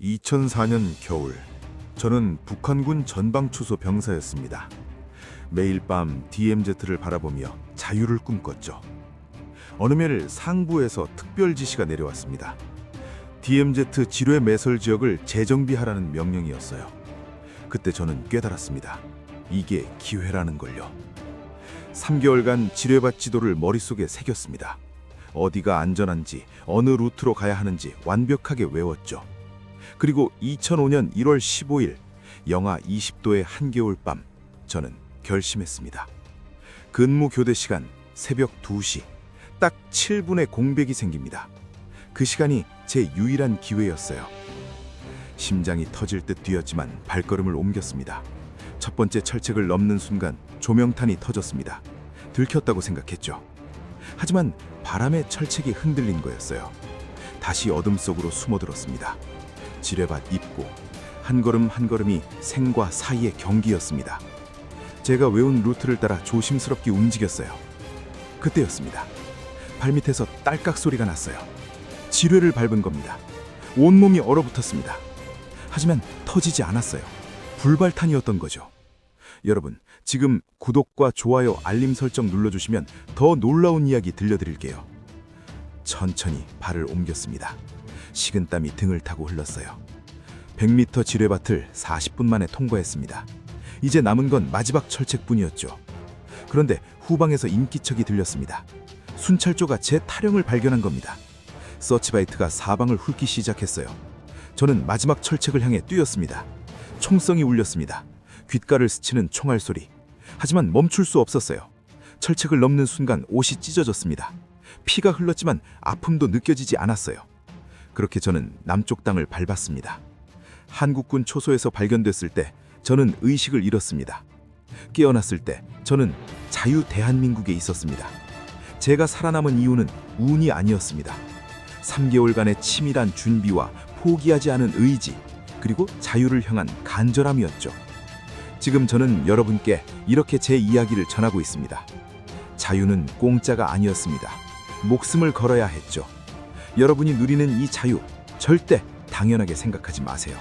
2004년 겨울, 저는 북한군 전방추소 병사였습니다. 매일 밤 DMZ를 바라보며 자유를 꿈꿨죠. 어느 날 상부에서 특별 지시가 내려왔습니다. DMZ 지뢰 매설 지역을 재정비하라는 명령이었어요. 그때 저는 깨달았습니다. 이게 기회라는 걸요. 3개월간 지뢰밭 지도를 머릿속에 새겼습니다. 어디가 안전한지, 어느 루트로 가야 하는지 완벽하게 외웠죠. 그리고 2005년 1월 15일 영하 20도의 한겨울 밤 저는 결심했습니다. 근무 교대 시간 새벽 2시 딱 7분의 공백이 생깁니다. 그 시간이 제 유일한 기회였어요. 심장이 터질 듯 뛰었지만 발걸음을 옮겼습니다. 첫 번째 철책을 넘는 순간 조명탄이 터졌습니다. 들켰다고 생각했죠. 하지만 바람에 철책이 흔들린 거였어요. 다시 어둠 속으로 숨어들었습니다. 지뢰밭 입구 한 걸음 한 걸음이 생과 사이의 경기였습니다. 제가 외운 루트를 따라 조심스럽게 움직였어요. 그때였습니다. 발밑에서 딸깍 소리가 났어요. 지뢰를 밟은 겁니다. 온몸이 얼어붙었습니다. 하지만 터지지 않았어요. 불발탄이었던 거죠. 여러분, 지금 구독과 좋아요, 알림 설정 눌러주시면 더 놀라운 이야기 들려드릴게요. 천천히 발을 옮겼습니다. 식은땀이 등을 타고 흘렀어요. 100m 지뢰밭을 40분 만에 통과했습니다. 이제 남은 건 마지막 철책뿐이었죠. 그런데 후방에서 인기척이 들렸습니다. 순찰조가 제 타령을 발견한 겁니다. 서치바이트가 사방을 훑기 시작했어요. 저는 마지막 철책을 향해 뛰었습니다. 총성이 울렸습니다. 귓가를 스치는 총알 소리. 하지만 멈출 수 없었어요. 철책을 넘는 순간 옷이 찢어졌습니다. 피가 흘렀지만 아픔도 느껴지지 않았어요. 그렇게 저는 남쪽 땅을 밟았습니다. 한국군 초소에서 발견됐을 때 저는 의식을 잃었습니다. 깨어났을 때 저는 자유 대한민국에 있었습니다. 제가 살아남은 이유는 운이 아니었습니다. 3개월간의 치밀한 준비와 포기하지 않은 의지, 그리고 자유를 향한 간절함이었죠. 지금 저는 여러분께 이렇게 제 이야기를 전하고 있습니다. 자유는 공짜가 아니었습니다. 목숨을 걸어야 했죠. 여러분이 누리는 이 자유, 절대 당연하게 생각하지 마세요.